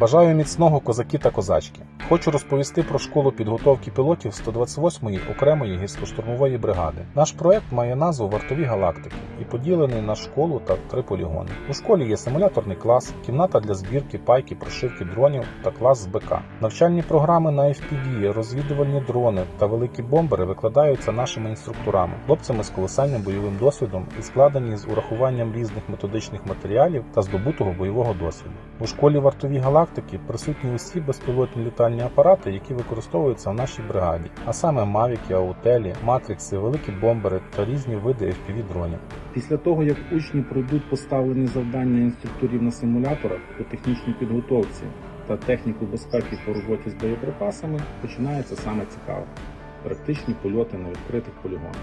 Бажаю міцного козаки та козачки. Хочу розповісти про школу підготовки пілотів 128-ї окремої гірсько-штурмової бригади. Наш проект має назву Вартові галактики і поділений на школу та три полігони. У школі є симуляторний клас, кімната для збірки, пайки, прошивки дронів та клас з БК. Навчальні програми на FPV, розвідувальні дрони та великі бомбери викладаються нашими інструкторами, хлопцями з колосальним бойовим досвідом і складені з урахуванням різних методичних матеріалів та здобутого бойового досвіду. У школі вартові галактики присутні усі безпілотні літальні апарати, які використовуються в нашій бригаді, а саме мавіки, аутелі, матрикси, великі бомбери та різні види FPV дронів. Після того, як учні пройдуть поставлені завдання інструкторів на симуляторах по технічній підготовці та техніку безпеки по роботі з боєприпасами, починається саме цікаве практичні польоти на відкритих полігонах.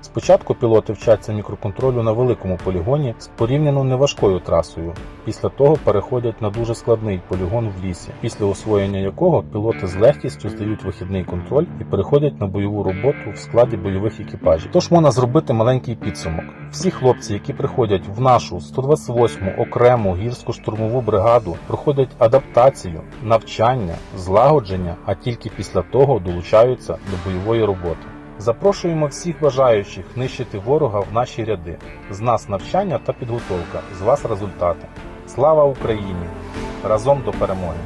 Спочатку пілоти вчаться мікроконтролю на великому полігоні з порівняно неважкою трасою. Після того переходять на дуже складний полігон в лісі, після освоєння якого пілоти з легкістю здають вихідний контроль і переходять на бойову роботу в складі бойових екіпажів. Тож можна зробити маленький підсумок. Всі хлопці, які приходять в нашу 128-му окрему гірсько-штурмову бригаду, проходять адаптацію, навчання, злагодження, а тільки після того долучаються до бойової роботи. Запрошуємо всіх бажаючих нищити ворога в наші ряди. З нас навчання та підготовка, з вас результати. Слава Україні! Разом до перемоги!